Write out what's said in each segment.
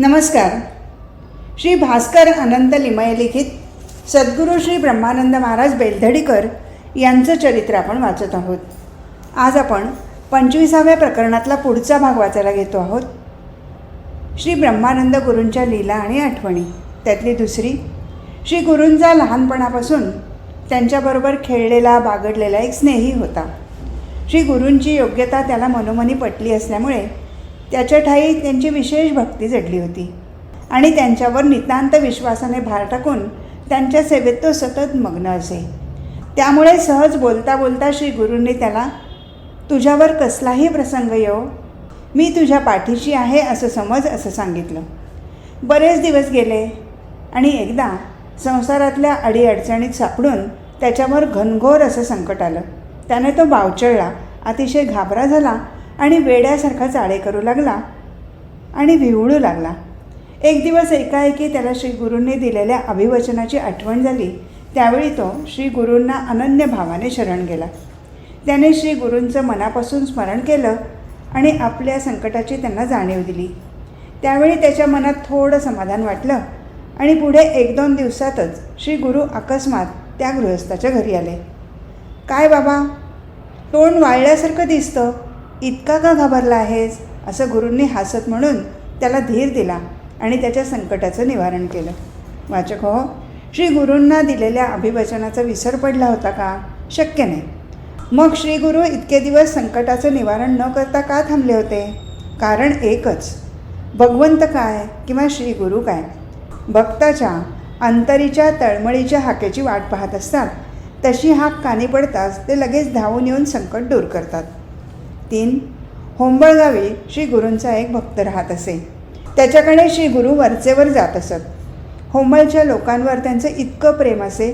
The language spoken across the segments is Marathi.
नमस्कार. श्री भास्कर अनंत लिमये लिखित सद्गुरू श्री ब्रह्मानंद महाराज बेलधडीकर यांचं चरित्र आपण वाचत आहोत. आज आपण पंचवीसाव्या प्रकरणातला पुढचा भाग वाचायला घेतो आहोत. श्री ब्रह्मानंद गुरूंच्या लीला आणि आठवणी त्यातली दुसरी श्री गुरूंचा लहानपणापासून त्यांच्याबरोबर खेळलेला बागडलेला एक स्नेही होता. श्री गुरूंची योग्यता त्याला मनोमनी पटली असल्यामुळे त्याच्या ठाई त्यांची विशेष भक्ती जडली होती. आणि त्यांच्यावर नितांत विश्वासाने भार टाकून त्यांच्या सेवेत तो सतत मग्न असे. त्यामुळे सहज बोलता बोलता श्री गुरूंनी त्याला तुझ्यावर कसलाही प्रसंग येऊ मी तुझ्या पाठीशी आहे असं समज असं सांगितलं. बरेच दिवस गेले आणि एकदा संसारातल्या अडीअडचणीत सापडून त्याच्यावर घनघोर असं संकट आलं. त्याने तो बावचळला अतिशय घाबरा झाला आणि वेड्यासारखा चाळे करू लागला आणि विवळू लागला. एक दिवस एकाएकी त्याला श्री गुरूंनी दिलेल्या अभिवचनाची आठवण झाली. त्यावेळी तो श्री गुरूंना अनन्य भावाने शरण गेला. त्याने श्री गुरूंचं मनापासून स्मरण केलं आणि आपल्या संकटाची त्यांना जाणीव दिली. त्यावेळी त्याच्या मनात थोडं समाधान वाटलं आणि पुढे एक दोन दिवसातच श्री गुरु अकस्मात त्या गृहस्थाच्या घरी आले. काय बाबा? तोंड वाळल्यासारखं दिसतं. इतका का घाबरला आहेस? असं गुरूंनी हसत म्हणून त्याला धीर दिला आणि त्याच्या संकटाचं निवारण केलं. वाचक हो श्री गुरूंना दिलेल्या अभिवचनाचा विसर पडला होता का? शक्य नाही. मग श्री गुरु इतके दिवस संकटाचं निवारण न करता का थांबले होते? कारण एकच. भगवंत काय किंवा श्री गुरु काय? भक्ताच्या अंतरीच्या तळमळीच्या हाकेची वाट पाहत असतात. तशी हाक कानी पडताच ते लगेच धावून येऊन संकट दूर करतात. तीन. होंबळगावी श्री गुरूंचा एक भक्त राहत असे. त्याच्याकडे श्री गुरु वरचेवर जात असत. होंबळच्या लोकांवर त्यांचं इतकं प्रेम असे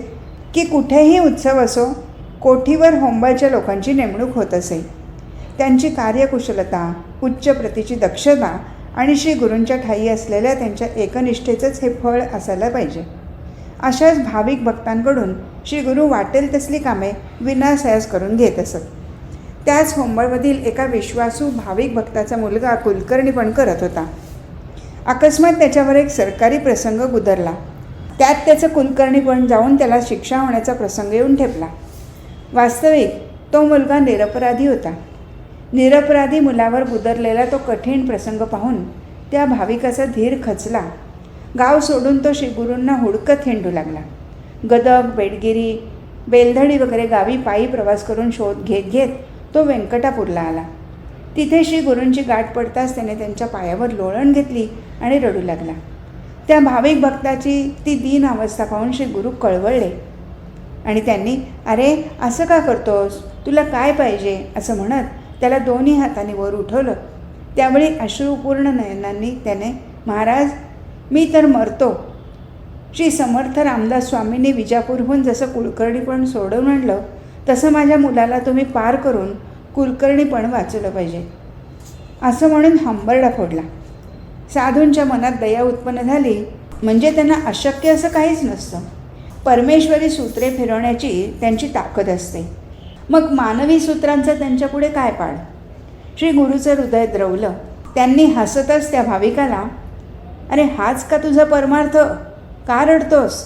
की कुठेही उत्सव असो कोठीवर होंबळच्या लोकांची नेमणूक होत असे. त्यांची कार्यकुशलता उच्च प्रतीची दक्षता आणि श्री गुरूंच्या ठाई असलेल्या त्यांच्या एकनिष्ठेचंच हे फळ असायला पाहिजे. अशाच भाविक भक्तांकडून श्री गुरु वाटेल तसली कामे विनासायास करून घेत असत. त्याच होंबळमधील एका विश्वासू भाविक भक्ताचा मुलगा कुलकर्णी पण करत होता. अकस्मात त्याच्यावर एक सरकारी प्रसंग गुदरला. त्यात त्याचं कुलकर्णी पण जाऊन त्याला शिक्षा होण्याचा प्रसंग येऊन ठेपला. वास्तविक तो मुलगा निरपराधी होता. निरपराधी मुलावर गुदरलेला तो कठीण प्रसंग पाहून त्या भाविकाचा धीर खचला. गाव सोडून तो श्रीगुरूंना हुडकत हिंडू लागला. गदक बेडगिरी बेलधडी वगैरे गावी पायी प्रवास करून शोध घेत घेत तो व्यंकटापूरला आला. तिथे श्री गुरूंची गाठ पडताच त्याने त्यांच्या पायावर लोळण घेतली आणि रडू लागला. त्या भाविक भक्ताची ती दीन अवस्था पाहून श्री गुरु कळवळले आणि त्यांनी अरे असं का करतोस? तुला काय पाहिजे? असं म्हणत त्याला दोन्ही हाताने वर उठवलं. त्यावेळी अश्रुपूर्ण नयनांनी त्याने महाराज मी तर मरतो. श्री समर्थ रामदास स्वामींनी विजापूरहून जसं कुलकर्णीपण सोडवून आणलं तसं माझ्या मुलाला तुम्ही पार करून कुलकर्णीपण वाचवलं पाहिजे. असं म्हणून हंबरडा फोडला. साधूंच्या मनात दया उत्पन्न झाली म्हणजे त्यांना अशक्य असं काहीच नसतं. परमेश्वरी सूत्रे फिरवण्याची त्यांची ताकद असते. मग मानवी सूत्रांचं त्यांच्यापुढे काय पाड? श्री गुरुचं हृदय द्रवलं. त्यांनी हसतच त्या भाविकाला अरे हाच का तुझा परमार्थ? का रडतोस?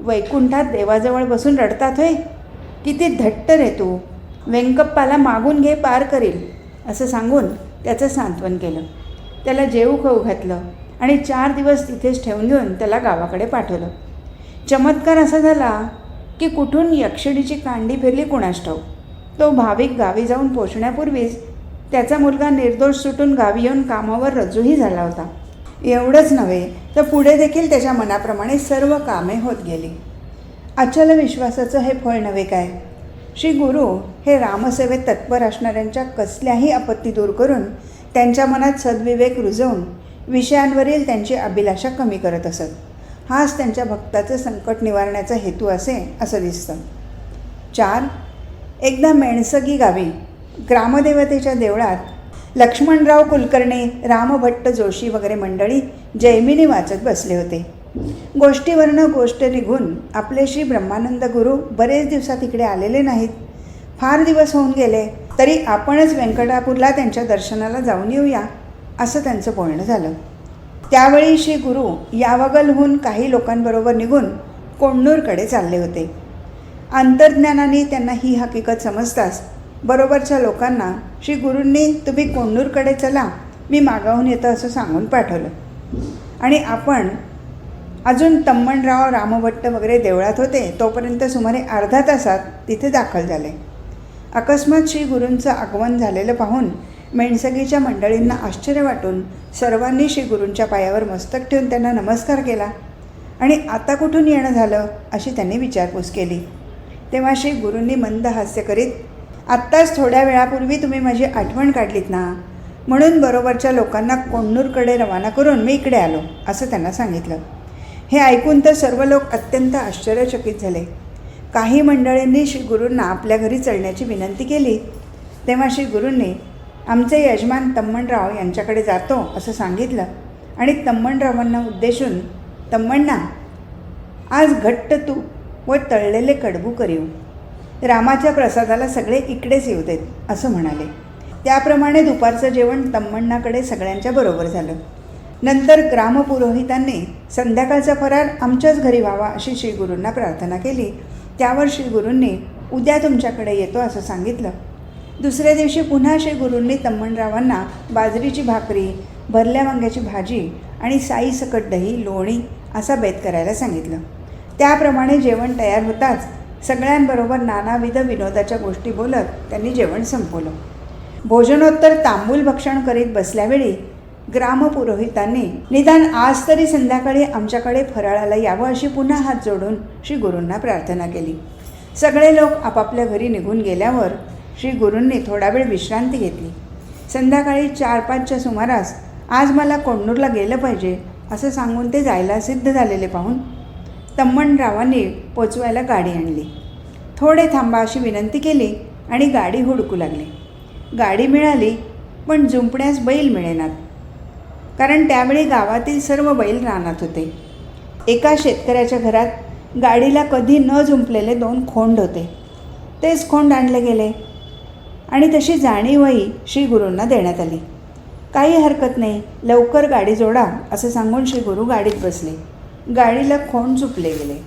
वैकुंठात देवाजवळ बसून रडतात होय? किती धट्ट रे तू. व्यंकप्पाला मागून घे पार करील असं सांगून त्याचं सांत्वन केलं. त्याला जेऊ खाऊ घातलं आणि चार दिवस तिथेच ठेवून घेऊन त्याला गावाकडे पाठवलं. चमत्कार असा झाला की कुठून यक्षिणीची कांडी फिरली कुणास तो भाविक गावी जाऊन पोचण्यापूर्वीच त्याचा मुलगा निर्दोष सुटून गावी येऊन कामावर रजूही झाला होता. एवढंच नव्हे तर पुढे देखील त्याच्या मनाप्रमाणे सर्व कामे होत गेली. अचल विश्वासाचं हे फळ नव्हे काय? श्री गुरु हे रामसेवेत तत्पर असणाऱ्यांच्या कसल्याही आपत्ती दूर करून त्यांच्या मनात सद्विवेक रुजवून विषयांवरील त्यांची अभिलाषा कमी करत असत. हाच त्यांच्या भक्ताचं संकट निवारण्याचा हेतू असे असं दिसतं. चार एकदा मेणसगी गावी ग्रामदेवतेच्या देवळात लक्ष्मणराव कुलकर्णी रामभट्ट जोशी वगैरे मंडळी जैमिनी वाचत बसले होते. गोष्टीवरनं गोष्ट निघून आपले श्री ब्रह्मानंद गुरु बरेच दिवसात इकडे आलेले नाहीत. फार दिवस होऊन गेले तरी आपणच व्यंकटापूरला त्यांच्या दर्शनाला जाऊन येऊया असं त्यांचं बोलणं झालं. त्यावेळी श्री गुरु यावगलहून काही लोकांबरोबर निघून कोंडूरकडे चालले होते. अंतर्ज्ञानाने त्यांना ही हकीकत समजताच बरोबरच्या लोकांना श्री गुरूंनी तुम्ही कोंडूरकडे चला मी मागाहून येतं असं सांगून पाठवलं. आणि आपण अजून तम्मणराव रामभट्ट वगैरे देवळात होते तोपर्यंत सुमारे अर्धा तासात तिथे दाखल झाले. अकस्मात श्री गुरूंचं आगमन झालेलं पाहून मेणसगीच्या मंडळींना आश्चर्य वाटून सर्वांनी श्री गुरूंच्या पायावर मस्तक ठेवून त्यांना नमस्कार केला आणि आता कुठून येणं झालं अशी त्यांनी विचारपूस केली. तेव्हा श्री गुरूंनी मंद हास्य करीत आत्ताच थोड्या वेळापूर्वी तुम्ही माझी आठवण काढलीत ना. म्हणून बरोबरच्या लोकांना कोंडूरकडे रवाना करून मी इकडे आलो असं त्यांना सांगितलं. हे ऐकून तर सर्व लोक अत्यंत आश्चर्यचकित झाले. काही मंडळींनी श्री गुरूंना आपल्या घरी चढण्याची विनंती केली. तेव्हा श्री गुरूंनी आमचे यजमान तम्मणराव यांच्याकडे जातो असं सांगितलं. आणि तम्मणरावांना उद्देशून तम्मण्णा आज घट्ट तूप व तळलेले कडबू करीव. रामाच्या प्रसादाला सगळे इकडेच येऊ देत असं म्हणाले. त्याप्रमाणे दुपारचं जेवण तम्मण्णाकडे सगळ्यांच्या बरोबर झालं. नंतर ग्रामपुरोहितांनी संध्याकाळचा फरार आमच्याच घरी व्हावा अशी श्रीगुरूंना प्रार्थना केली. त्यावर श्रीगुरूंनी उद्या तुमच्याकडे येतो असं सांगितलं. दुसऱ्या दिवशी पुन्हा श्रीगुरूंनी तम्मणरावांना बाजरीची भाकरी भरल्या वांग्याची भाजी आणि साई सकट दही लोणी असा बेत करायला सांगितलं. त्याप्रमाणे जेवण तयार होताच सगळ्यांबरोबर नानाविध विनोदाच्या गोष्टी बोलत त्यांनी जेवण संपवलं. भोजनोत्तर तांबूल भक्षण करीत बसल्यावेळी ग्रामपुरोहितांनी निदान आज तरी संध्याकाळी आमच्याकडे फराळाला यावं अशी पुन्हा हात जोडून श्री गुरूंना प्रार्थना केली. सगळे लोक आपापल्या घरी निघून गेल्यावर श्री गुरूंनी थोडा वेळ विश्रांती घेतली. संध्याकाळी चार पाचच्या सुमारास आज मला कोंडूरला गेलं पाहिजे असं सांगून ते जायला सिद्ध झालेले पाहून तम्मणरावांनी पोचवायला गाडी आणली. थोडे थांबा अशी विनंती केली आणि गाडी हुडकू लागली. गाडी मिळाली पण जुंपण्यास बैल मिळेनात. कारण त्यावेळी गावातील सर्व बैल रानात होते. एका शेतकऱ्याच्या घरात गाडीला कधी न जुंपलेले दोन खोंड होते. तेच खोंड आणले गेले आणि तशी जाणीवही श्री गुरूंना देण्यात आली. काही हरकत नाही लवकर गाडी जोडा असं सांगून श्री गुरु गाडीत बसले. गाडीला खोंड झुपले गेले.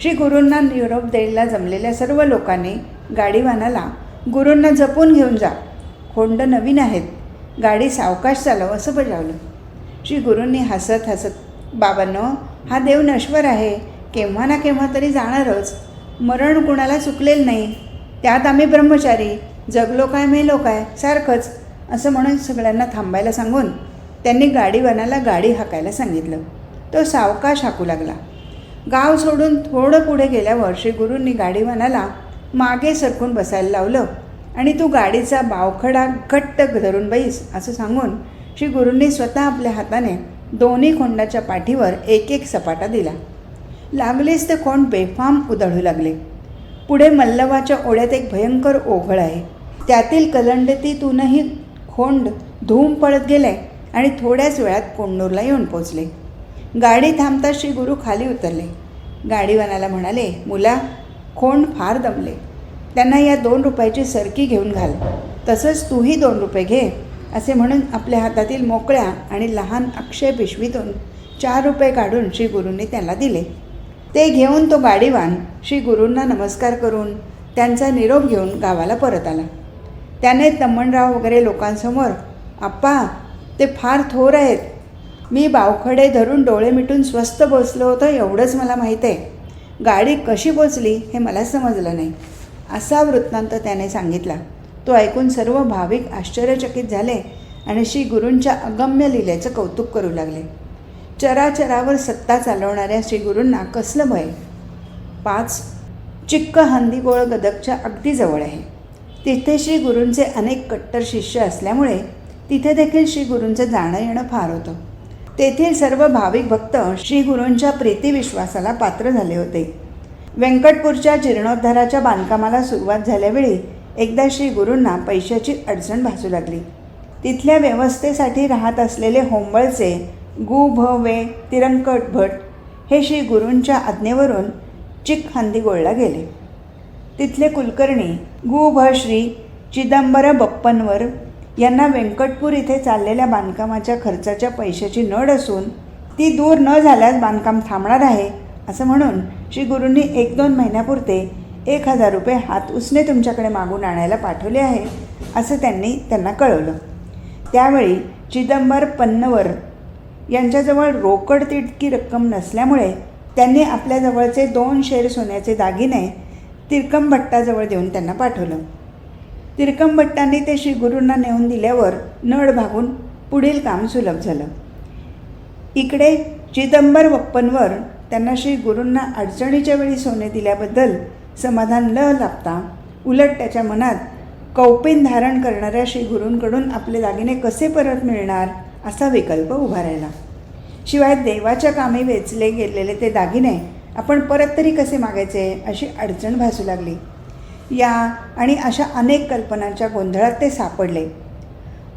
श्री गुरूंना निरोप द्यायला जमलेल्या सर्व लोकांनी गाडीवानाला गुरूंना जपून घेऊन जा. खोंड नवीन आहेत. गाडी सावकाश चालव असं बजावलं. श्री गुरूंनी हसत हसत बाबांनो हा देव नश्वर आहे. केव्हा ना केव्हा तरी जाणारच. मरण कुणाला चुकलेलं नाही. त्यात आम्ही ब्रह्मचारी. जगलो काय मेलो काय सारखंच. असं म्हणून सगळ्यांना थांबायला सांगून त्यांनी गाडीवानाला गाडी हाकायला सांगितलं. तो सावकाश हाकू लागला. गाव सोडून थोडं पुढे गेल्यावर श्री गुरूंनी गाडीवानाला मागे सरकून बसायला लावलं. आणि तू गाडीचा बावखडा घट्ट धरून बैस असं सांगून श्री गुरूंनी स्वतः आपल्या हाताने दोन्ही खोंडाच्या पाठीवर एक एक सपाटा दिला. लागलीच ते खोंड बेफाम उधळू लागले. पुढे मल्लवाच्या ओढ्यात एक भयंकर ओघळ आहे. त्यातील कलंडतीतूनही खोंड धूम पळत गेले आणि थोड्याच वेळात कोंडूरला येऊन पोचले. गाडी थांबता श्री गुरु खाली उतरले. गाडीवानाला म्हणाले मुला खोंड फार दमले. त्यांना या दोन रुपयाची सरकी घेऊन घाल. तसंच तूही दोन रुपये घे असे म्हणून आपल्या हातातील मोकळ्या आणि लहान अक्षय पिशवीतून चार रुपये काढून श्री गुरूंनी त्याला दिले. ते घेऊन तो गाडीवान श्री गुरूंना नमस्कार करून त्यांचा निरोप घेऊन गावाला परत आला. त्याने तम्मणराव वगैरे लोकांसमोर आप्पा ते फार थोर आहेत. मी बावखडे धरून डोळे मिटून स्वस्त बसलो होतं एवढंच मला माहीत आहे. गाडी कशी पोचली हे मला समजलं नाही. असा वृत्तांत त्याने सांगितला. तो ऐकून सर्व भाविक आश्चर्यचकित झाले आणि श्री गुरूंच्या अगम्य लिलेचं कौतुक करू लागले. चराचरावर सत्ता चालवणाऱ्या श्री गुरूंना कसलं भय? पाच चिक्क हंदीगोळ गदकच्या अगदी जवळ आहे. तिथे श्री गुरूंचे अनेक कट्टर शिष्य असल्यामुळे तिथे देखील श्री गुरूंचं जाणं येणं फार होतं. तेथील सर्व भाविक भक्त श्री गुरूंच्या प्रीतिविश्वासाला पात्र झाले होते. व्यंकटपूरच्या जीर्णोद्धाराच्या बांधकामाला सुरुवात झाल्यावेळी एकदा श्री गुरूंना पैशाची अडचण भासू लागली. तिथल्या व्यवस्थेसाठी राहत असलेले होंबळचे गु भ वे तिरंकट भट हे श्री गुरूंच्या आज्ञेवरून चिक हंदीगोळला गेले. तिथले कुलकर्णी गु भ श्री चिदंबर बप्पनवर यांना व्यंकटपूर इथे चाललेल्या बांधकामाच्या खर्चाच्या पैशाची नड असून ती दूर न झाल्यास बांधकाम थांबणार आहे असं म्हणून श्री गुरूंनी एक दोन महिन्यापुरते एक हजार रुपये हात उसने तुमच्याकडे मागून आणायला पाठवले आहे असं त्यांनी त्यांना कळवलं. त्यावेळी चिदंबर पन्नवर यांच्याजवळ रोकड तितकी रक्कम नसल्यामुळे त्यांनी आपल्याजवळचे दोन शेर सोन्याचे दागिने तिरकम भट्टाजवळ देऊन त्यांना पाठवलं. तिरकम भट्टांनी ते श्री गुरूंना नेऊन दिल्यावर नळ भागून पुढील काम सुलभ झालं. इकडे चिदंबर वप्पनवर त्यांना श्री गुरूंना अडचणीच्या वेळी सोने दिल्याबद्दल समाधान न लाभता उलट त्याच्या मनात कौपीन धारण करणाऱ्या श्री गुरूंकडून आपले दागिने कसे परत मिळणार असा विकल्प उभा राहिला. शिवाय देवाच्या कामी वेचले गेलेले ते दागिने आपण परत तरी कसे मागायचे अशी अडचण भासू लागली. या आणि अशा अनेक कल्पनांच्या गोंधळात ते सापडले.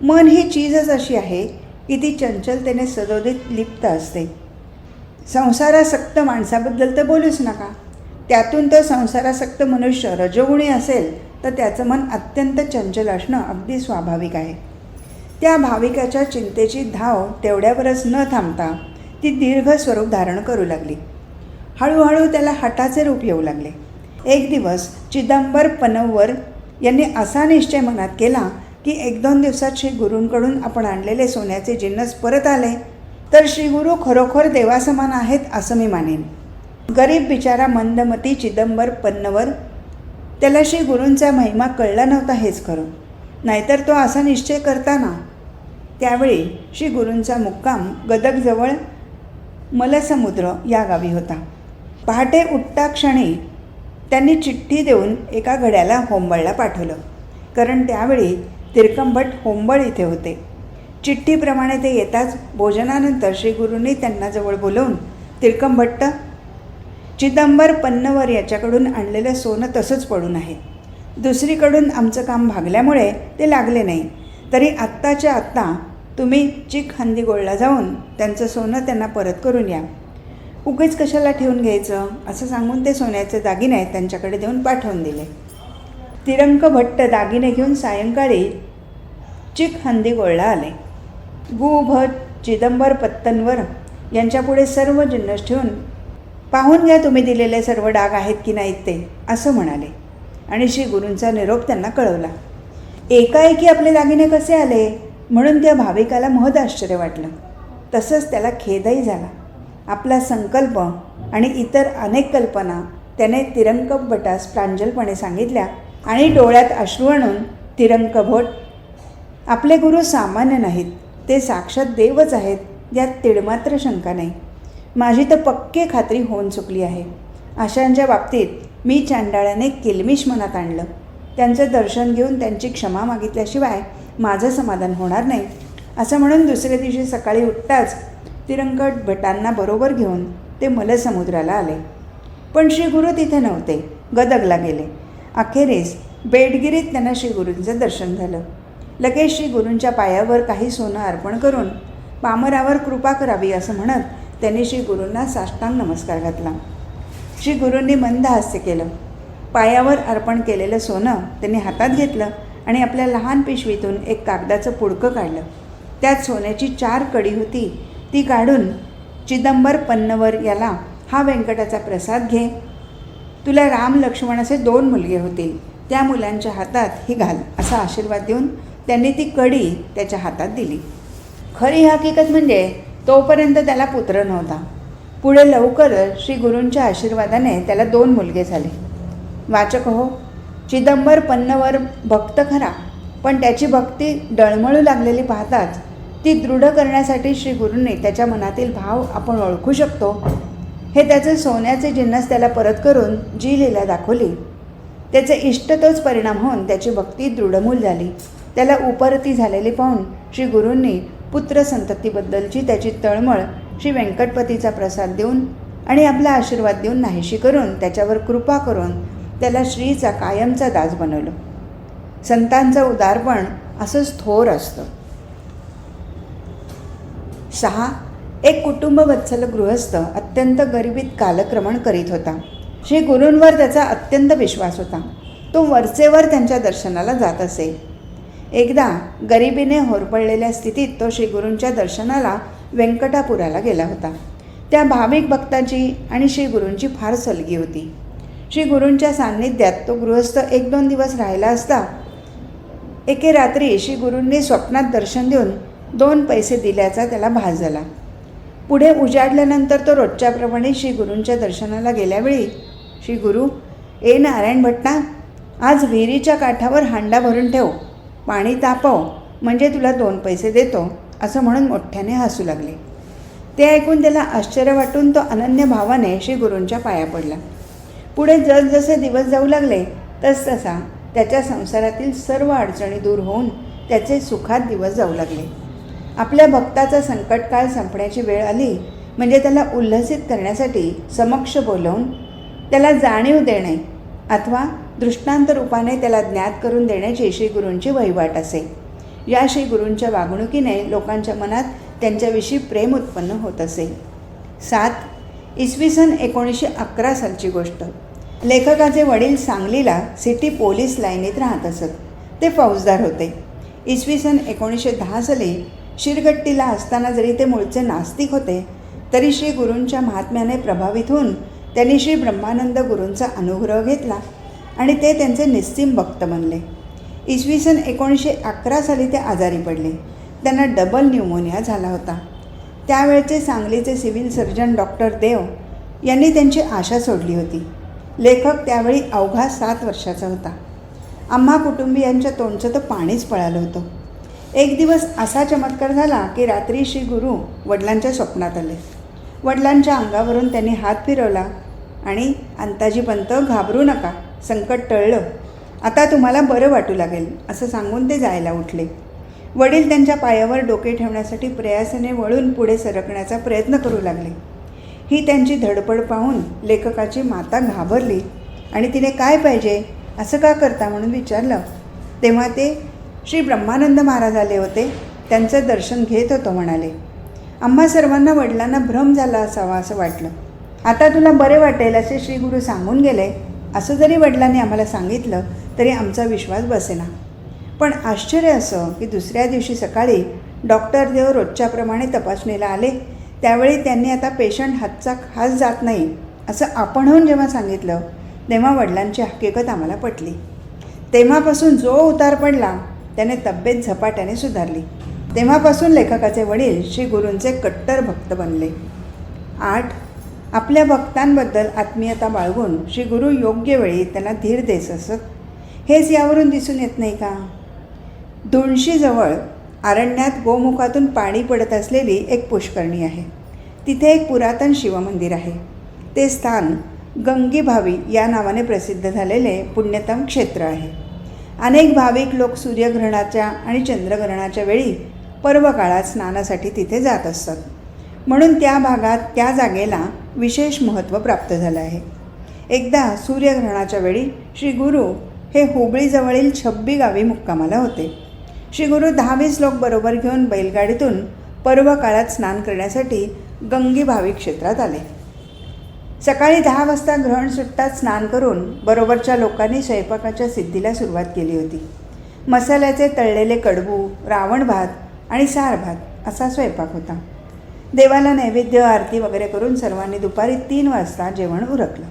मन ही चीजच अशी आहे की ती चंचलतेने सदोदित लिप्त असते. संसारासक्त माणसाबद्दल तर बोलूच नका. त्यातून तर संसारासक्त मनुष्य रजोगुणी असेल तर त्याचं मन अत्यंत चंचल असणं अगदी स्वाभाविक आहे. त्या भाविकाच्या चिंतेची धाव तेवढ्यावरच न थांबता ती दीर्घ स्वरूप धारण करू लागली. हळूहळू त्याला हटाचे रूप येऊ लागले. एक दिवस चिदंबर पनवर यांनी असा निश्चय मनात केला की एक दोन दिवसात श्री गुरूंकडून आपण आणलेले सोन्याचे जिन्नस परत आले. तर श्री गुरु खरोखर देवासमान आहेत असं मी मानेन. गरीब बिचारा मंदमती चिदंबर पन्नवर त्याला श्री गुरूंचा महिमा कळला नव्हता हेच खरं. नाहीतर तो असा निश्चय करताना त्यावेळी श्री गुरूंचा मुक्काम गदकजवळ मलसमुद्र या गावी होता. पहाटे उठता क्षणी त्यांनी चिठ्ठी देऊन एका घड्याला होंबळला पाठवलं. कारण त्यावेळी तिरकंभट होंबळ इथे होते. चिठ्ठीप्रमाणे ते येताच भोजनानंतर श्री गुरूंनी त्यांना जवळ बोलवून तिळकंभट्ट चिदंबर पन्नवर याच्याकडून आणलेलं सोनं तसंच पडून आहे. दुसरीकडून आमचं काम भागल्यामुळे ते लागले नाही. तरी आत्ताच्या आत्ता तुम्ही चिक हंदीगोळला जाऊन त्यांचं सोनं त्यांना परत करून या. उगीच कशाला ठेवून घ्यायचं? असं सांगून ते सोन्याचे दागिने त्यांच्याकडे देऊन पाठवून दिले. तिरंक भट्ट दागिने घेऊन सायंकाळी चिक हंदीगोळला आले. गु भ चिदंबर पत्तनवर यांच्यापुढे सर्व जिन्नस ठेवून पाहून घ्या तुम्ही दिलेले सर्व डाग आहेत की नाहीत ते असं म्हणाले. आणि श्री गुरूंचा निरोप त्यांना कळवला. एकाएकी आपले दागिने कसे आले? म्हणून त्या भाविकाला महद आश्चर्य वाटलं. तसंच त्याला खेदही झाला. आपला संकल्प आणि इतर अनेक कल्पना त्याने तिरंकप भटास प्रांजलपणे सांगितल्या आणि डोळ्यात अश्रू आणून तिरंकभट आपले गुरु सामान्य नाहीत. ते साक्षात देवच आहेत यात तिळमात्र शंका नाही. माझी तर पक्के खात्री होऊन चुकली आहे. अशांच्या बाबतीत मी चांडाळ्याने किलमिश मनात आणलं. त्यांचं दर्शन घेऊन त्यांची क्षमा मागितल्याशिवाय माझं समाधान होणार नाही. असं म्हणून दुसऱ्या दिवशी सकाळी उठताच तिरंगट भटांना बरोबर घेऊन ते मलसमुद्राला आले. पण श्रीगुरु तिथे नव्हते गदगला गेले. अखेरीस बेडगिरीत त्यांना श्रीगुरूंचं दर्शन झालं. लगेच श्री गुरूंच्या पायावर काही सोनं अर्पण करून पामरावर कृपा करावी असं म्हणत त्यांनी श्री गुरूंना साष्टांग नमस्कार घातला. श्री गुरूंनी मंद हास्य केलं. पायावर अर्पण केलेलं सोनं त्यांनी हातात घेतलं आणि आपल्या लहान पिशवीतून एक कागदाचं पुडकं काढलं. त्यात सोन्याची चार कडी होती. ती काढून चिदंबर पन्नवर याला हा व्यंकटाचा प्रसाद घे. तुला राम लक्ष्मण असे दोन मुलगे होतील. त्या मुलांच्या हातात ही घाल असा आशीर्वाद देऊन त्यांनी ती कडी त्याच्या हातात दिली. खरी हकीकत म्हणजे तोपर्यंत त्याला पुत्र नव्हता. पुढे लवकरच श्री गुरूंच्या आशीर्वादाने त्याला दोन मुलगे झाले. वाचक हो चिदंबर पन्नवर भक्त खरा पण त्याची भक्ती डळमळू लागलेली पाहताच ती दृढ करण्यासाठी श्री गुरूंनी त्याच्या मनातील भाव आपण ओळखू शकतो. हे त्याचे सोन्याचे जिन्नस त्याला परत करून जी लीला दाखवली त्याचे इष्टतोच परिणाम होऊन त्याची भक्ती दृढमूल झाली. त्याला उपरती झालेली पाहून श्री गुरूंनी पुत्र संततीबद्दलची त्याची तळमळ श्री व्यंकटपतीचा प्रसाद देऊन आणि आपला आशीर्वाद देऊन नाहीशी करून त्याच्यावर कृपा करून त्याला श्रीचा कायमचा दास बनवलं. संतांचं उदारपण असंच थोर असतं. सहा एक कुटुंबवत्सल गृहस्थ अत्यंत गरिबीत कालक्रमण करीत होता. श्री गुरूंवर त्याचा अत्यंत विश्वास होता. तो वरचेवर त्यांच्या दर्शनाला जात असे. एकदा गरिबीने होरपळलेल्या स्थितीत तो श्रीगुरूंच्या दर्शनाला व्यंकटापुराला गेला होता. त्या भाविक भक्ताची आणि श्रीगुरूंची फार सलगी होती. श्रीगुरूंच्या सान्निध्यात तो गृहस्थ एक दोन दिवस राहिला असता एके रात्री श्रीगुरूंनी स्वप्नात दर्शन देऊन दोन पैसे दिल्याचा त्याला भास झाला. पुढे उजाडल्यानंतर तो रोजच्याप्रमाणे श्रीगुरूंच्या दर्शनाला गेल्यावेळी श्री गुरु ए नारायण भट्टा आज विहिरीच्या काठावर हांडा भरून ठेव. पाणी तापव म्हणजे तुला दोन पैसे देतो असं म्हणून मोठ्याने हसू लागले. ते ऐकून त्याला आश्चर्य वाटून तो अनन्य भावाने श्री गुरूंच्या पाया पडला. पुढे जसजसे दिवस जाऊ लागले तसतसा त्याच्या संसारातील सर्व अडचणी दूर होऊन त्याचे सुखात दिवस जाऊ लागले. आपल्या भक्ताचा संकटकाळ संपण्याची वेळ आली म्हणजे त्याला उल्हसित करण्यासाठी समक्ष बोलवून त्याला जाणीव देणे अथवा दृष्टांत रूपाने त्याला ज्ञात करून देण्याची श्री गुरूंची वहिवाट असे. या श्री गुरूंच्या वागणुकीने लोकांच्या मनात त्यांच्याविषयी प्रेम उत्पन्न होत असे. सात इसवी सन एकोणीसशे अकरा सालची गोष्ट. लेखकाचे वडील सांगलीला सिटी पोलीस लाईनीत राहत असत. ते फौजदार होते. इसवी सन एकोणीसशे दहा साली शिरगट्टीला असताना जरी ते मूळचे नास्तिक होते तरी श्री गुरूंच्या महात्म्याने प्रभावित होऊन त्यांनी श्री ब्रह्मानंद गुरूंचा अनुग्रह घेतला आणि ते त्यांचे निस्सीम भक्त बनले. इसवी सन एकोणीसशे अकरा साली ते आजारी पडले. त्यांना डबल न्यूमोनिया झाला होता. त्यावेळचे सांगलीचे सिव्हिल सर्जन डॉक्टर देव यांनी त्यांची आशा सोडली होती. लेखक त्यावेळी अवघा सात वर्षाचा होता. आम्हा कुटुंबियांच्या तोंडचं तर पाणीच पळालं होतं. एक दिवस असा चमत्कार झाला की रात्री श्री गुरु वडिलांच्या स्वप्नात आले. वडिलांच्या अंगावरून त्यांनी हात फिरवला आणि अंताजी पंत घाबरू नका संकट टळलं. आता तुम्हाला बरं वाटू लागेल असं सांगून ते जायला उठले. वडील त्यांच्या पायावर डोके ठेवण्यासाठी प्रयासाने वळून पुढे सरकण्याचा प्रयत्न करू लागले. ही त्यांची धडपड पाहून लेखकाची माता घाबरली. आणि तिने काय पाहिजे असं का करता म्हणून विचारलं. तेव्हा ते श्री ब्रह्मानंद महाराज आले होते. त्यांचं दर्शन घेत होतो म्हणाले. आम्हा सर्वांना वडिलांना भ्रम झाला असावा असं वाटलं. आता तुला बरे वाटेल असे श्रीगुरु सांगून गेले. असं जरी वडिलांनी आम्हाला सांगितलं तरी आमचा विश्वास बसेना. पण आश्चर्य असं की दुसऱ्या दिवशी सकाळी डॉक्टर देव रोजच्याप्रमाणे तपासणीला आले त्यावेळी त्यांनी आता पेशंट हातचा खास जात नाही असं आपणहून जेव्हा सांगितलं तेव्हा वडिलांची हकीकत आम्हाला पटली. तेव्हापासून जो उतार पडला त्याने तब्येत झपाट्याने सुधारली. तेव्हापासून लेखकाचे वडील श्री गुरूंचे कट्टर भक्त बनले. आठ आपल्या भक्तांबद्दल आत्मीयता बाळगून श्री गुरु योग्य वेळी त्यांना धीर देत असत हेच यावरून दिसून येत नाही का? धुळशीजवळ आरण्यात गोमुखातून पाणी पडत असलेली एक पुष्करणी आहे. तिथे एक पुरातन शिवमंदिर आहे. ते स्थान गंगी भावी या नावाने प्रसिद्ध झालेले पुण्यतम क्षेत्र आहे. अनेक भाविक लोक सूर्यग्रहणाच्या आणि चंद्रग्रहणाच्या वेळी पर्व काळात स्नानासाठी तिथे जात असतात. म्हणून त्या भागात त्या जागेला विशेष महत्त्व प्राप्त झालं आहे. एकदा सूर्यग्रहणाच्या वेळी श्री गुरु हे हुबळीजवळील छब्बी गावी मुक्कामाला होते. श्री गुरु दहावीस लोक बरोबर घेऊन बैलगाडीतून पर्व काळात स्नान करण्यासाठी गंगी भावी क्षेत्रात आले. सकाळी दहा वाजता ग्रहण सुट्टात स्नान करून बरोबरच्या लोकांनी स्वयंपाकाच्या सिद्धीला सुरुवात केली होती. मसाल्याचे तळलेले कडबू रावण भात आणि सार भात असा स्वयंपाक होता. देवाला नैवेद्य आरती वगैरे करून सर्वांनी दुपारी तीन वाजता जेवण उरकलं.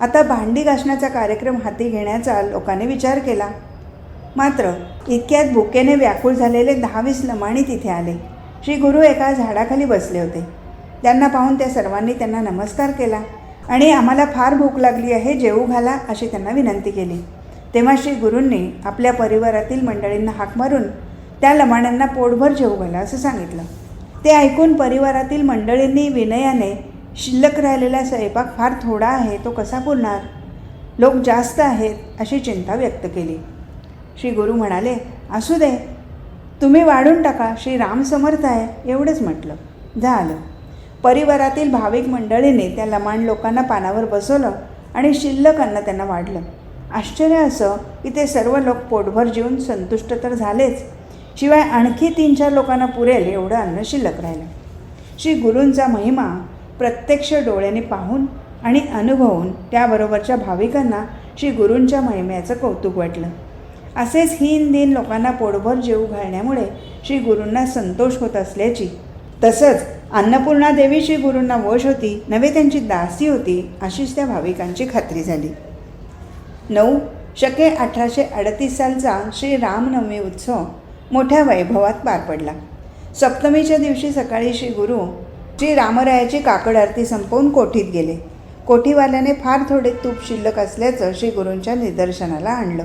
आता भांडी घासण्याचा कार्यक्रम हाती घेण्याचा लोकांनी विचार केला. मात्र इतक्यात भुकेने व्याकुळ झालेले दहावीस लमाणी तिथे आले. श्री गुरु एका झाडाखाली बसले होते. त्यांना पाहून त्या सर्वांनी त्यांना नमस्कार केला आणि आम्हाला फार भूक लागली आहे जेवू घाला अशी त्यांना विनंती केली. तेव्हा श्री गुरूंनी आपल्या परिवारातील मंडळींना हाक मारून त्या लमाण्यांना पोटभर जेवू घाला असं सांगितलं. ते ऐकून परिवारातील मंडळींनी विनयाने शिल्लक राहिलेला स्वयंपाक फार थोडा आहे तो कसा पुरणार? लोक जास्त आहेत अशी चिंता व्यक्त केली. श्री गुरु म्हणाले असू दे तुम्ही वाढून टाका श्री राम समर्थ आहे एवढंच म्हटलं. झालं. परिवारातील भाविक मंडळीने त्या लमाण लोकांना पानावर बसवलं आणि शिल्लक अन्न त्यांना वाढलं. आश्चर्य असं की ते सर्व लोक पोटभर जेवून संतुष्ट तर झालेच शिवाय आणखी तीन चार लोकांना पुरेल एवढं अन्न शिल्लक राहिलं. श्री गुरूंचा महिमा प्रत्यक्ष डोळ्याने पाहून आणि अनुभवून त्याबरोबरच्या भाविकांना श्री गुरूंच्या महिम्याचं कौतुक वाटलं. असेच हीन दिन लोकांना पोटभर जेऊ घालण्यामुळे श्री गुरूंना संतोष होत असल्याची तसंच अन्नपूर्णा देवी श्री गुरूंना वश होती नव्हे त्यांची दासी होती अशीच त्या भाविकांची खात्री झाली. नऊ शके अठराशे अडतीस सालचा श्री रामनवमी उत्सव मोठ्या वैभवात पार पडला. सप्तमीच्या दिवशी सकाळी श्री गुरु श्री रामरायाची काकड आरती संपवून कोठीत गेले. कोठीवाल्याने फार थोडे तूप शिल्लक असल्याचं श्री गुरूंच्या निदर्शनाला आणलं.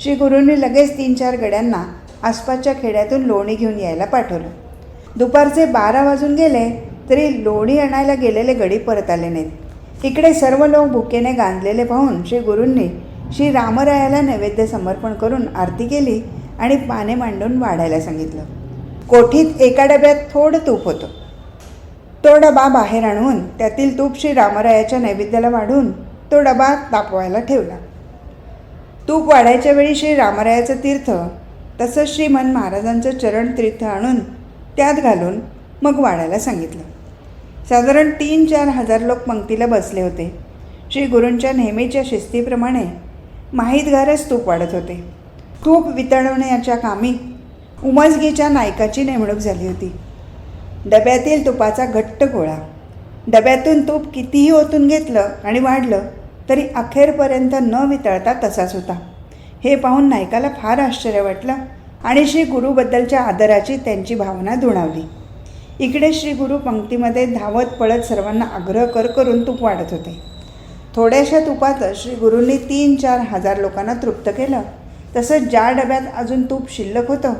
श्री गुरूंनी लगेच तीन चार गड्यांना आसपासच्या खेड्यातून लोणी घेऊन यायला पाठवलं. दुपारचे बारा वाजून गेले तरी लोणी आणायला गेलेले गडी परत आले नाहीत. इकडे सर्व लोक भुकेने गांजलेले पाहून श्री गुरूंनी श्री रामरायाला नैवेद्य समर्पण करून आरती केली आणि पाने मांडून वाढायला सांगितलं. कोठीत एका डब्यात थोडं तूप होतं. तो डबा बाहेर आणून त्यातील तूप श्री रामरायाच्या नैवेद्याला वाढून तो डबा तापवायला ठेवला. तूप वाढायच्या वेळी श्री रामरायाचं तीर्थ तसंच श्रीमन महाराजांचं चरण तीर्थ आणून त्यात घालून मग वाढायला सांगितलं. साधारण तीन चार हजार लोक पंक्तीला बसले होते. श्री गुरूंच्या नेहमीच्या शिस्तीप्रमाणे माहीतगारच तूप वाढत होते. तूप वितळवण्याच्या कामी उमसगीच्या नायकाची नेमणूक झाली होती. डब्यातील तुपाचा घट्ट गोळा. डब्यातून तूप कितीही ओतून घेतलं आणि वाढलं तरी अखेरपर्यंत न वितळता तसाच होता. हे पाहून नायकाला फार आश्चर्य वाटलं आणि श्री गुरुबद्दलच्या आदराची त्यांची भावना धुणावली इकडे श्री गुरु पंक्तीमध्ये धावत पळत सर्वांना आग्रह कर करून तूप वाढत होते. थोड्याशा तुपातच श्री गुरूंनी तीन चार हजार लोकांना तृप्त केलं. तसंच ज्या डब्यात अजून तूप शिल्लक होतं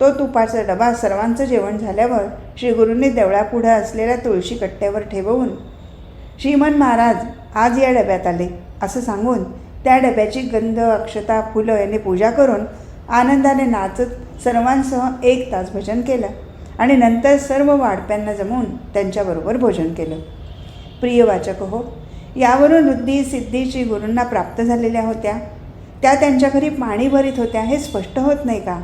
तो तुपाचा डबा सर्वांचं जेवण झाल्यावर श्रीगुरूंनी देवळापुढं असलेल्या तुळशी कट्ट्यावर ठेवून श्रीमन महाराज आज या डब्यात आले. असं सांगून त्या डब्याची गंध अक्षता फुलं यांनी पूजा करून आनंदाने नाचत सर्वांसह एक तास भजन केलं आणि नंतर सर्व वाढप्यांना जमवून त्यांच्याबरोबर भोजन केलं. प्रिय वाचक हो यावरून वृद्धी सिद्धी श्री गुरूंना प्राप्त झालेल्या होत्या. त्या त्यांच्या घरी पाणी भरीत होत्या हे स्पष्ट होत नाही का?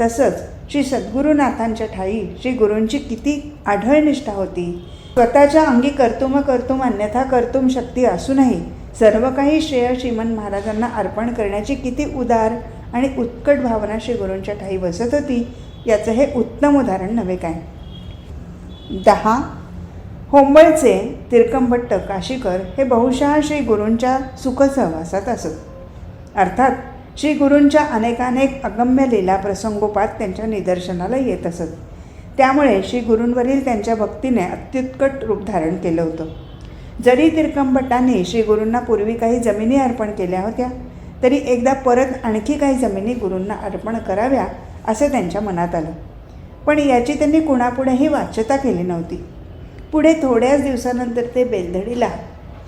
तसंच श्री सद्गुरुनाथांच्या ठाई श्री गुरूंची किती आढळ निष्ठा होती. स्वतःच्या अंगी कर्तुम कर्तुम अन्यथा कर्तुम शक्ती असूनही सर्व काही श्रेय श्रीमंत महाराजांना अर्पण करण्याची किती उदार आणि उत्कट भावना श्री गुरूंच्या ठाई बसत होती याचं हे उत्तम उदाहरण नव्हे काय? दहा. होंबळचे तिरकंभट्ट काशीकर हे बहुशः श्री गुरूंच्या सुखसहवासात असत. अर्थात श्री गुरूंच्या अनेकानेक अगम्य लीला प्रसंगोपात त्यांच्या निदर्शनाला येत असत. त्यामुळे श्री गुरूंवरील त्यांच्या भक्तीने अत्युत्कट रूप धारण केलं होतं. जरी तिरकंभटांनी श्री गुरूंना पूर्वी काही जमिनी अर्पण केल्या होत्या तरी एकदा परत आणखी काही जमिनी गुरूंना अर्पण कराव्या असं त्यांच्या मनात आलं. पण याची त्यांनी कुणापुढेही वाच्यता केली नव्हती. पुढे थोड्याच दिवसानंतर ते बेलधडीला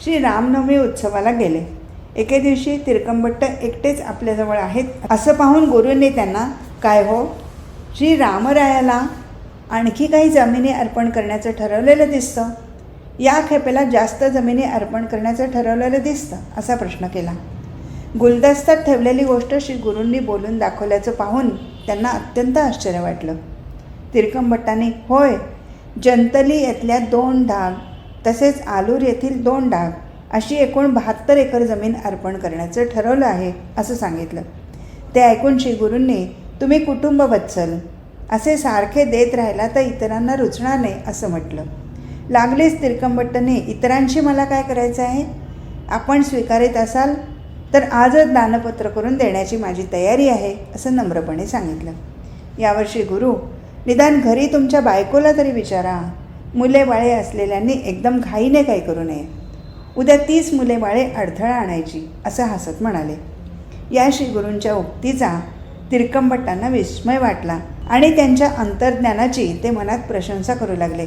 श्री रामनवमी उत्सवाला गेले. एके दिवशी तिरकंबट्ट एकटेच आपल्याजवळ आहेत. असं पाहून गुरूंनी त्यांना काय हो? श्री रामरायाला आणखी काही जमिनी अर्पण करण्याचं ठरवलेलं दिसतं? या खेपेला जास्त जमिनी अर्पण करण्याचं ठरवलेलं दिसतं? असा प्रश्न केला. गुलदस्त्यात ठेवलेली गोष्ट श्री गुरूंनी बोलून दाखवल्याचं पाहून त्यांना अत्यंत आश्चर्य वाटलं. तिरकंबट्टांनी होय जंतली येथल्या दोन डाग तसेच आलूर येथील दोन डाग अशी एकूण बहात्तर एकर जमीन अर्पण करण्याचं ठरवलं आहे असं सांगितलं. ते ऐकून श्री गुरूंनी तुम्ही कुटुंब वत्सल असे सारखे देत राहिला तर इतरांना रुचणार नाही असं म्हटलं. लागलीच तिरकंबट्टने इतरांशी मला काय करायचं आहे? आपण स्वीकारित असाल तर आजच दानपत्र करून देण्याची माझी तयारी आहे असं नम्रपणे सांगितलं. यावर्षी गुरु निदान घरी तुमच्या बायकोला तरी विचारा. मुले बाळे असलेल्यांनी एकदम घाईने काही करू नये. उद्या तीच मुले बाळे अडथळा आणायची असं हसत म्हणाले. या श्री गुरूंच्या उक्तीचा तिरकंबट्टांना विस्मय वाटला आणि त्यांच्या अंतर्ज्ञानाची ते मनात प्रशंसा करू लागले.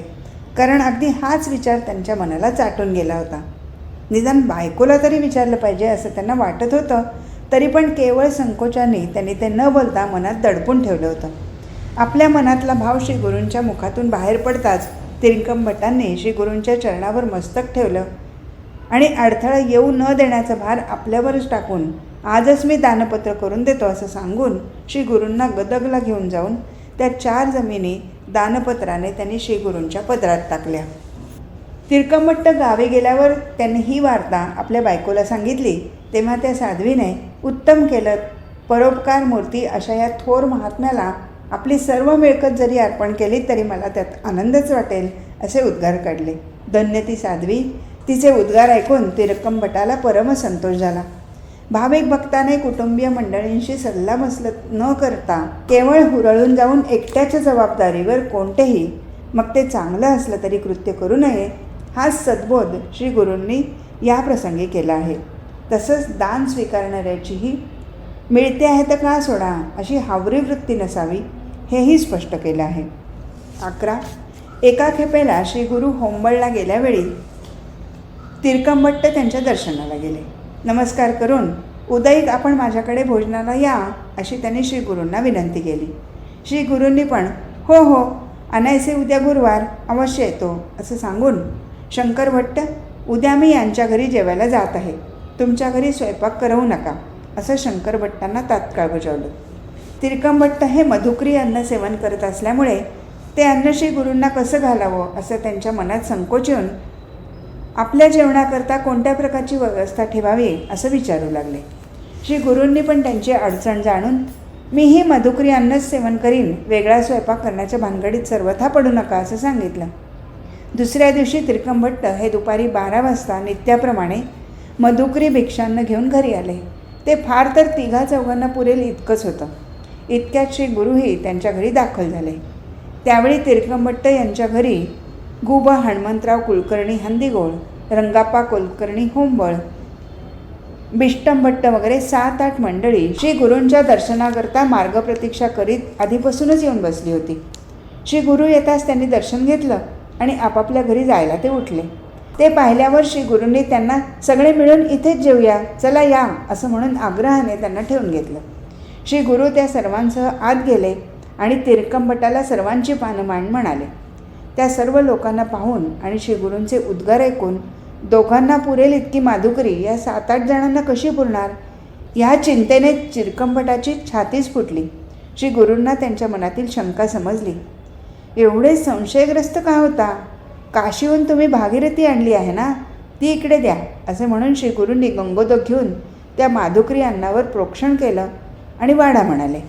कारण अगदी हाच विचार त्यांच्या मनाला चाटून गेला होता. निदान बायकोला तरी विचारलं पाहिजे असं त्यांना वाटत होतं तरी पण केवळ संकोचाने त्यांनी ते न बोलता मनात दडपून ठेवलं होतं. आपल्या मनातला भाव श्री गुरूंच्या मुखातून बाहेर पडताच तिरकम श्री गुरूंच्या चरणावर मस्तक ठेवलं. आणि अडथळा येऊ न देण्याचा भार आपल्यावरच टाकून आजच मी दानपत्र करून देतो असं सांगून श्री गुरूंना गदगला घेऊन जाऊन त्या चार जमिनी दानपत्राने त्यांनी श्री गुरूंच्या पदरात टाकल्या. तिरकमट्ट गावी गेल्यावर त्यांनी ही वार्ता आपल्या बायकोला सांगितली. तेव्हा त्या साध्वीने उत्तम केलं. परोपकार मूर्ती अशा या थोर महात्म्याला आपली सर्व मिळकत जरी अर्पण केली तरी मला त्यात आनंदच वाटेल असे उद्गार काढले. धन्य ती साध्वी. तिचे उद्गार ऐकून तिरक्कम भटाला परमसंतोष झाला. भाविक भक्ताने कुटुंबीय मंडळींशी सल्लामसलत न करता केवळ हुरळून जाऊन एकट्याच्या जबाबदारीवर कोणतेही मग ते चांगलं असलं तरी कृत्य करू नये हाच सद्बोध श्री गुरूंनी या प्रसंगी केला आहे. तसंच दान स्वीकारणाऱ्याचीही मिळते आहे तर का सोडा अशी हावरी वृत्ती नसावी हेही स्पष्ट केलं आहे. अकरा. एका खेपेला श्री गुरु होंबळला गेल्यावेळी तिरकंबट्ट त्यांच्या दर्शनाला गेले. नमस्कार करून उदयिक आपण माझ्याकडे भोजनाला या अशी त्यांनी श्री गुरूंना विनंती केली. श्री गुरूंनी पण हो हो अनायसे उद्या गुरुवार अवश्य येतो असं सांगून शंकर भट्ट उद्या मी यांच्या घरी जेवायला जात आहे. तुमच्या घरी स्वयंपाक करवू नका असं शंकर भट्टांना तात्काळ बजावलं. तिरकंभट्ट हे मधुक्री अन्न सेवन करत असल्यामुळे ते अन्न श्री गुरूंना कसं घालावं असं त्यांच्या मनात संकोच येऊन आपल्या जेवणाकरता कोणत्या प्रकारची व्यवस्था ठेवावी असं विचारू लागले. श्री गुरूंनी पण त्यांची अडचण जाणून मीही मधुकरी अन्नच सेवन करीन वेगळा स्वयंपाक करण्याच्या भानगडीत सर्वथा पडू नका असं सांगितलं. दुसऱ्या दिवशी त्रिकंभट्ट हे दुपारी बारा वाजता नित्याप्रमाणे मधुकरी भिक्षांना घेऊन घरी आले. ते फार तर तिघा चौघांना पुरेल इतकंच होतं. इतक्यात श्री गुरुही त्यांच्या घरी दाखल झाले. त्यावेळी तिरकंभट्ट यांच्या घरी गुबा हनुमंतराव कुलकर्णी हंदीगोळ रंगाप्पा कुलकर्णी होंबळ बिष्टमभट्ट वगैरे सात आठ मंडळी श्री गुरूंच्या दर्शनाकरता मार्गप्रतीक्षा करीत आधीपासूनच येऊन बसली होती. श्री गुरु येताच त्यांनी दर्शन घेतलं आणि आपापल्या घरी जायला ते उठले. ते पाहिल्यावर श्री गुरूंनी त्यांना सगळे मिळून इथेच जेवूया चला या असं म्हणून आग्रहाने त्यांना ठेवून घेतलं. श्री गुरु त्या सर्वांसह आत गेले आणि तिरकंभटाला सर्वांची पानमान म्हणाले त्या सर्व लोकांना पाहून आणि श्रीगुरूंचे उद्गार ऐकून दोघांना पुरेल इतकी माधुकरी या सात आठ जणांना कशी पुरणार? ह्या चिंतेने चिरकंपटाची छातीच फुटली. श्री गुरूंना त्यांच्या मनातील शंका समजली. एवढे संशयग्रस्त का होता? काशीहून तुम्ही भागीरथी आणली आहे ना? ती इकडे द्या असे म्हणून श्री गुरूंनी गंगोदक घेऊन त्या माधुकरी अन्नावर प्रोक्षण केलं आणि वाढा म्हणाले.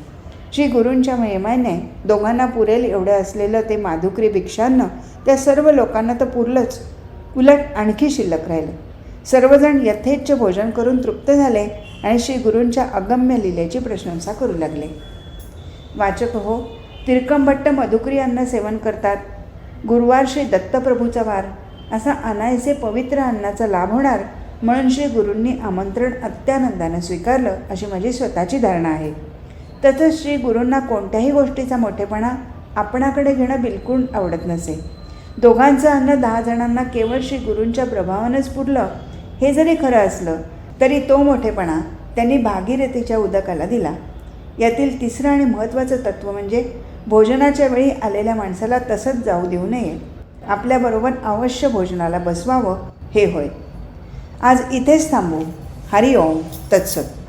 श्री गुरूंच्या महिमाने दोघांना पुरेल एवढं असलेलं ते माधुकरी भिक्षांना त्या सर्व लोकांना तर पुरलंच. उलट आणखी शिल्लक राहिलं. सर्वजण यथेच्छ भोजन करून तृप्त झाले आणि श्री गुरूंच्या अगम्य लिलेची प्रशंसा करू लागले. वाचक हो तिरकंभट्ट मधुकरी अन्न सेवन करतात. गुरुवार श्री दत्तप्रभूचा वार. असा अनायसे पवित्र अन्नाचा लाभ होणार म्हणून श्री गुरूंनी आमंत्रण अत्यानंदानं स्वीकारलं अशी माझी स्वतःची धारणा आहे. तसंच श्री गुरूंना कोणत्याही गोष्टीचा मोठेपणा आपणाकडे घेणं बिलकुल आवडत नसे. दोघांचं अन्न दहा जणांना केवळ श्री गुरूंच्या प्रभावानंच पुरलं हे जरी खरं असलं तरी तो मोठेपणा त्यांनी भागीरथीच्या उदकाला दिला. यातील तिसरं आणि महत्त्वाचं तत्त्व म्हणजे भोजनाच्या वेळी आलेल्या माणसाला तसंच जाऊ देऊ नये. आपल्याबरोबर अवश्य भोजनाला बसवावं हे होय. आज इथेच थांबू. हरिओम. तत्सत.